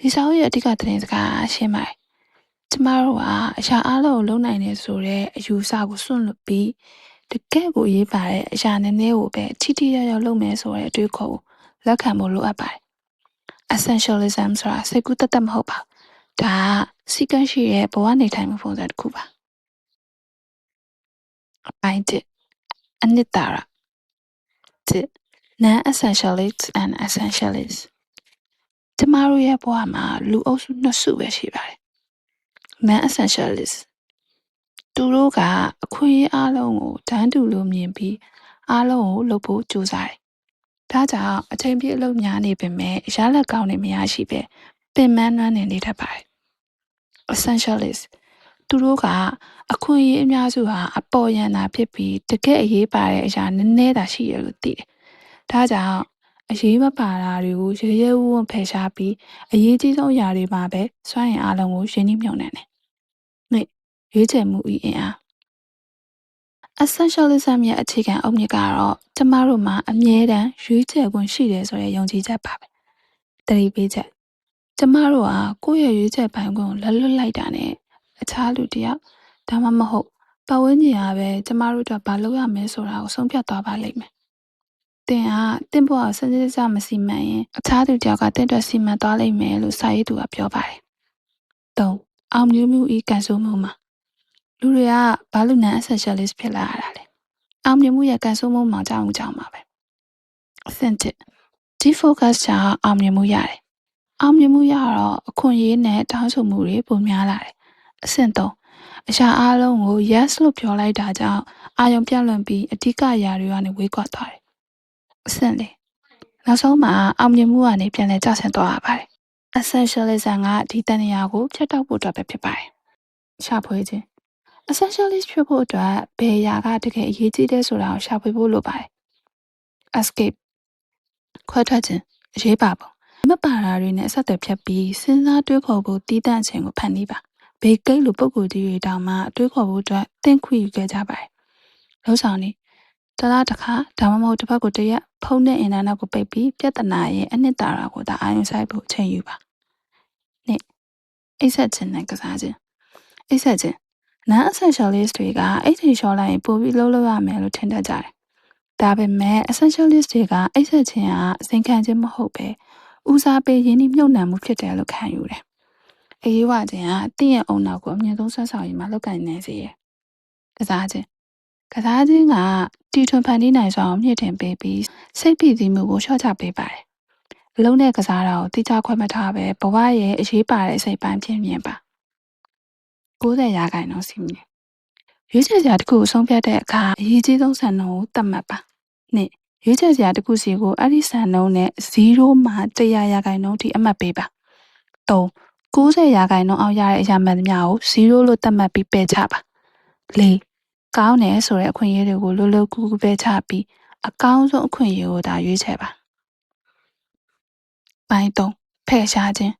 ဒီစာအုပ်ရဲ့အဓိကသတင်းစကားရှင်းပါတယ်ကျမတို့ကအရာအလုံးကိုလုံနိုင်နေဆိုတဲ့အယူဆကိုစွန့်လွတ်ပြီးတကယ့်ကိုရေးပါတဲ့အရာနည်းနည်းကိုပဲထိထိရောက်ရောက်လုပ်မယ်ဆိုတဲ့အတွေ့အခေါ်ကိုလက်ခံဖို့လိုအပ်ပါတယ် essentialism ဆိုတာစိတ်ကူးတက်တက်မဟုတ်ပါဘူးဒါကစီကံရှိရဲ့ဘဝနေထိုင်မှုပုံစံတစ်ခုပါအပိုင်းတစ်အနှစ်သာရတစ် non essentialists and essentialists ကျမတို့ရဲ့ဘဝမှာလူအုပ်စုနှစ်စုပဲရှိပါတယ် non essentialists သူတို့ကအခွင့်အရေးအလုံးကိုတန်းတူလို့မြင်ပြီးအလုံးကိုလုပ်ဖို့ကြိုးစားတယ်ဒါကြောင့်အချိန်ပြည့်အလုပ်များနေပေမဲ့ရလက်ကောင်းနေမရရှိပဲပင်ပန်းနှမ်းနေနေတတ်ပါတယ် essentialist သူတို့ကအခွင့်အရေးအများစုဟာအပေါ်ယံတာဖြစ်ပြီးတကယ့်အရေးပါတဲ့အရာနည်းနည်းသာရှိရလို့သိတယ်။ဒါကြောင့် အရေးမပါတာတွေကိုရရဲဝံ့ဖယ်ရှားပြီးအရေးကြီးဆုံးအရာတွေမှာပဲစွမ်းရည်အလုံးကိုရင်းနှီးမြှုပ်နှံတယ်။နှစ်ရွေးချယ်မှုဤအင်အား essentialism ရဲ့အခြေခံအုတ်မြစ်ကတော့ကျမတို့မှာအမြဲတမ်းရွေးချယ်ခွင့်ရှိတယ်ဆိုတဲ့ယုံကြည်ချက်ပါပဲ။တတိပေးချက်ကျမတို့ဟာကိုယ့်ရဲ့ရွေးချယ်ပိုင်ခွင့်ကိုလက်လွတ်လိုက်တာနဲ့အခြားလူတစ်ယောက်ဒါမှမဟုတ်ပတ်ဝန်းကျင်ကပဲကျမတို့အတွက်ဘာလုပ်ရမလဲဆိုတာကိုဆုံးဖြတ်သွားပါလိမ့်မယ်။ တင်ကတင့်ဘဝကိုစနစ်တကျမစီမံရင်အခြားသူတစ်ယောက်ကတင့်အတွက်စီမံသွားလိမ့်မယ်လို့စာရေးသူကပြောပါတယ်။၃အောင်မြင်မှုဤကန်ဆိုးမှုမှာလူတွေကဘာလို့နန် essentialist ဖြစ်လာရတာလဲ။အောင်မြင်မှုရဲ့ကန်ဆိုးမှုမှာကြောင်းကြောင်းပါပဲ။အဆင့်တစ် defocus ချာအောင်မြင်မှုရတယ်။အောင်မြင်မှုရတော့အခွင့်အရေးနဲ့တောင်းဆိုမှုတွေပုံများလာတယ်။အဆင့်3အရာအလုံးကို yes လို့ပြောလိုက်တာကြောင့်အာယုံပြန့်လွင့်ပြီးအဓိကအရာတွေကနေဝေးကွာသွားတယ်။ အဆင့်လေးနောက်ဆုံးမှာအောင်မြင်မှုကနေပြန်လည်ကျဆင်းသွားရပါတယ်။ essentialism ကဒီတန်ရာကိုဖြတ်တောက်ဖို့အတွက်ပဲဖြစ်ပါတယ်။ရှာဖွေခြင်း essentialist ဖြစ်ဖို့အတွက်ဘယ်အရာကတကယ်အရေးကြီးတဲ့ဆိုတာကိုရှာဖွေဖို့လိုပါတယ်။ escape ခွဲထွက်ခြင်းအရေးပါပုံမပါတာတွေနဲ့အဆက်အသွယ်ဖြတ်ပြီးစဉ်းစားတွေးခေါ်ဖို့တည်တံ့ခြင်းကိုဖန်တီးပါဘေကိတ်လိုပုံကိုယ်ကြီးတွေတောင်မှတွေးခေါ်ဖို့အတွက်တင့်ခွင့်ယူခဲ့ကြပါတယ်လှုပ်ဆောင်နေ တလားတစ်ခါဒါမှမဟုတ်တစ်ဖက်ကိုတရက်ဖုန်းနဲ့အင်တာနက်ကိုပိတ်ပြီးပြဿနာရဲ့အနှစ်သာရကိုဒါအာရုံစိုက်ဖို့အချိန်ယူပါနှစ်အိပ်ဆက်ခြင်းနဲ့ကစားခြင်းအိပ်ဆက်ခြင်း non essentialist တွေကအိတ်ချိန်လျှော့လိုက်ရင်ပိုပြီးလှုပ်လှုပ်ရမယ်လို့ထင်တတ်ကြတယ်ဒါပေမဲ့ essentialist တွေကအိပ်ဆက်ခြင်းကစိန်ခံခြင်းမဟုတ်ပဲဦးစားပေးရင်းနှီးမြှုပ်နှံမှုဖြစ်တယ်လို့ခံယူတယ်။အေးဝခြင်းကတင့်ရဲ့အုံနောက်ကိုအမြင့်ဆုံးဆွမ်းဆောင်ရည်မှာလောက်ကင်နေစေရဲ့။ကစားခြင်း ကစားခြင်းကတီထွန်ဖန်တီးနိုင်စွာကိုမြင့်တင်ပေးပြီးစိတ်ပြည့်စည်မှုကိုလျှော့ချပေးပါတယ်။အလုံးနဲ့ကစားတာကိုတိကျခွဲမထားပဲဘဝရဲ့အရေးပါတဲ့စိတ်ပိုင်းဖြစ်မြင်ပါ။90ရာခိုင်နှုန်းစီမင်းရွေးချယ်စရာတစ်ခုကိုဆုံးဖြတ်တဲ့အခါအရေးကြီးဆုံးစံနှုန်းကိုသတ်မှတ်ပါ။နှစ်ရွေးချယ်စရာတစ်ခုစီကိုအဲ့ဒီစံနှုန်းနဲ့0မှ100ရာခိုင်နှုန်းထိအမှတ်ပေးပါ။3 90ရာခိုင်နှုန်းအောက်ရတဲ့အရာမှန်သမျှကို0လို့သတ်မှတ်ပြီးပယ်ချပါ။4 ကောင်းတယ်ဆိုတဲ့အခွင့်အရေးတွေကိုလွယ်လွယ်ကူကူပယ်ချပြီးအကောင်းဆုံးအခွင့်အရေးကိုသာရွေးချယ်ပါ။ပိုင်း3ဖယ်ရှားခြင်း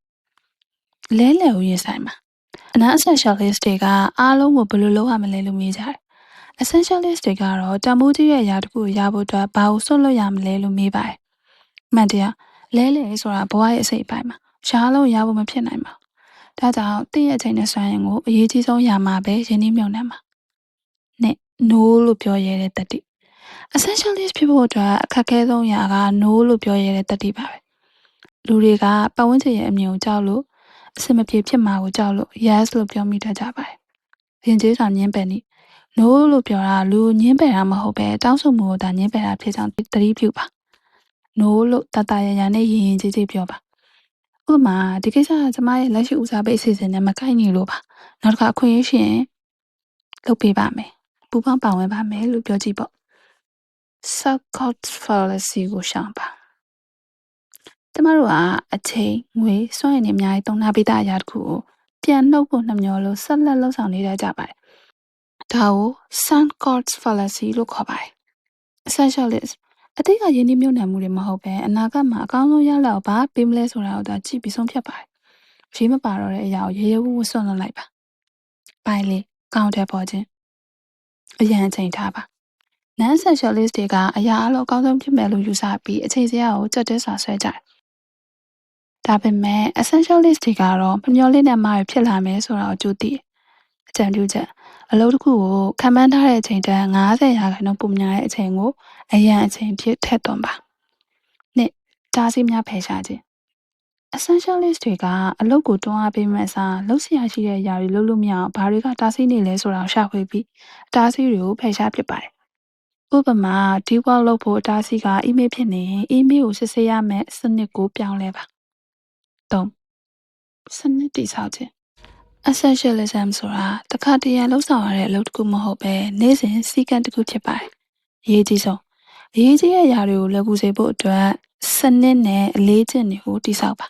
လဲလှယ်ဦးရင်ဆိုင်ပါ။အနာ essentialist တွေကအားလုံးကိုဘယ်လိုလုပ်ရမလဲလို့မေးကြတယ်။ essentialist တွေကတော့တမိုးကြီးရဲ့အရာတစ်ခုကိုရဖို့အတွက်ဘာကိုစွန့်လွတ်ရမလဲလို့မေးပါတယ်။မှန်တရားလဲလှယ်ဆိုတာဘဝရဲ့အစိတ်အပိုင်းမှာရှားလို့ရဖို့မဖြစ်နိုင်ပါဘူး။ဒါကြောင့်တင့်ရဲ့အချိန်နဲ့စွမ်းရင်ကိုအရေးကြီးဆုံးရမှာပဲယင်းနှိမ့်မြုံနှံမှာ။ နဲ့ no လို့ပြောရတဲ့တတိ essentialist ဖြစ်ဖို့အတွက်အခက်အခဲဆုံးရာက no လို့ပြောရတဲ့တတိပါပဲ။လူတွေကပတ်ဝန်းကျင်ရဲ့အမြင်ကိုကြောက်လို့အစမပြေဖြစ်မှာကိုကြောက်လို့ yes လို့ပြောမိတတ်ကြပါတယ်။ရင်ကျေးစွာညင်းပယ်နေ no လို့ပြောတာလူညင်းပယ်တာမဟုတ်ပဲတောင်းဆိုမှုကိုဒါညင်းပယ်တာဖြစ်ကြောင်းသတိပြုပါ။ no လို့တတရရနဲ့ရင်ရင်ကျေးကျေးပြောပါဥပမာဒီကိစ္စကကျမရဲ့လက်ရှိဦးစားပေးအစီအစဉ်နဲ့မကိုက်ညီလို့ပါနောက်တစ်ခါအခွင့်အရေးရှင်လုပ်ပေးပါမယ် ပူပေါင်းပါဝင်ပါမယ်လို့ပြောကြည့်ပေါ့ subcot fallacy ကိုရှောင်ပါကျမတို့ကအချိန်ငွေစွန့်ရည်နေအများကြီးတုံ့နှာပေးတဲ့အရာတစ်ခုကိုပြန်နှုတ်ဖို့နှမျောလို့ဆက်လက်လှုပ်ဆောင်နေတတ်ကြပါတယ်ဒါကို sunk cost fallacy လို့ခေါ်ပါတယ် essentialist အတိတ်ကယင်းနှိမ့်မြုပ်နှံမှုတွေမဟုတ်ပဲအနာဂတ်မှာအကောင်းဆုံးရလဒ်ကိုဘာပေးမလဲဆိုတာကိုဒါကြည့်ပြီးဆုံးဖြတ်ပါတယ်။ရေးမပါတော့တဲ့အရာကိုရေရဲဝံ့ဝံ့ဆွန့်လွတ်လိုက်ပါ။ပိုင်းလေးကောင်တယ်ပေါ်ခြင်း အရန်အချိန်ထားပါ။ non essentialist တွေကအရာအလုံးအကောင်းဆုံးဖြစ်မယ်လို့ယူဆပြီးအချိန်စရာကိုကြက်တဲစွာဆွဲကြတယ်ဒါပေမဲ့ essentialist တွေကတော့မမျှော်လင့်တဲ့မှားတွေဖြစ်လာမယ်ဆိုတာကိုကြိုသိတယ်အကြံပြုချက်အလုပ်တစ်ခုကိုခံမှန်းထားတဲ့အချိန်တန်း90ရာခိုင်နှုန်းပုံများတဲ့အချိန်ကိုအရန်အချိန်ဖြစ်ထည့်သွင်းပါနှစ်တားဆီးများဖယ်ရှားခြင်း essentialist တွေကအလုပ်ကိုတွန်းအားပေးမဲ့အစားလုပ်ဆရာရှိတဲ့အရာတွေလုပ်လို့မရအောင်ဘာတွေကတားဆီးနေလဲဆိုတာကိုရှာဖွေပြီးအတားဆီးတွေကိုဖယ်ရှားပစ်ပါတယ်ဥပမာဒီဝေါလုပ်ဖို့အတားဆီးက email ဖြစ်နေရင် email ကိုစစ်ဆေးရမယ့်စနစ်ကိုပြောင်းလဲပါ၃စနစ်တည်ဆောက်ခြင်း essentialism ဆိုတာတခါတရံလှုပ်ဆောင်ရတဲ့အလုပ်တစ်ခုမဟုတ်ပဲနေ့စဉ်စည်းကမ်းတစ်ခုဖြစ်ပါတယ်အရေးကြီးဆုံးအရေးကြီးတဲ့အရာတွေကိုလွယ်ကူစေဖို့အတွက် စနစ်နဲ့အလေးကျင့်တွေကိုတည်ဆောက်ပါ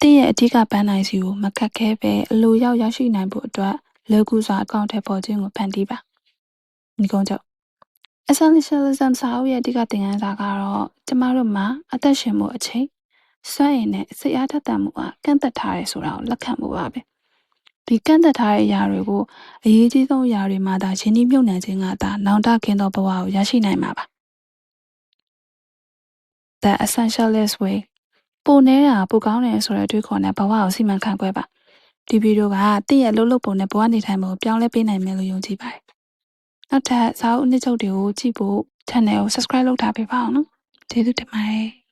တင်းရဲ့အဓိကပန်းနိုင်စီကိုမခက်ခဲပဲအလိုရောက်ရရှိနိုင်ဖို့အတွက်လွယ်ကူစွာအကောင့်ထဲပေါ်ခြင်းကိုဖန်တီးပါဒီကုန်းချုပ် essentialism စာအုပ်ရဲ့အဓိကသင်ခန်းစာကတော့ကျမတို့မှာအသက်ရှင်မှုအချိန်စွမ်းရည်နဲ့စိတ်အားထက်သန်မှုအားကန့်သက်ထားရဲဆိုတာကိုလက်ခံဖို့ပါပဲဒီကန့်သက်ထားတဲ့အရာတွေကိုအရေးကြီးဆုံးအရာတွေမှာဒါရင်းနှီးမြှုပ်နှံခြင်းကသာနောင်တခင်းသောဘဝကိုရရှိနိုင်မှာပါ The essentialist way ပိုနေတာပိုကောင်းတယ်ဆိုတဲ့အတွေးခေါ်နဲ့ဘဝကိုစီမံခန့်ခွဲပါဒီဗီဒီယိုကတင့်ရဲ့လှုပ်လှုပ်ပုံနဲ့ဘဝနေထိုင်ပုံကိုပြောင်းလဲပေးနိုင်မယ်လို့ယုံကြည်ပါတယ်နောက်ထပ်စာအုပ်အနှစ်ချုပ်တွေကိုကြည့်ဖို့ channel ကို subscribe လုပ်ထားပေးပါအောင်နော်ကျေးဇူးတင်ပါတယ်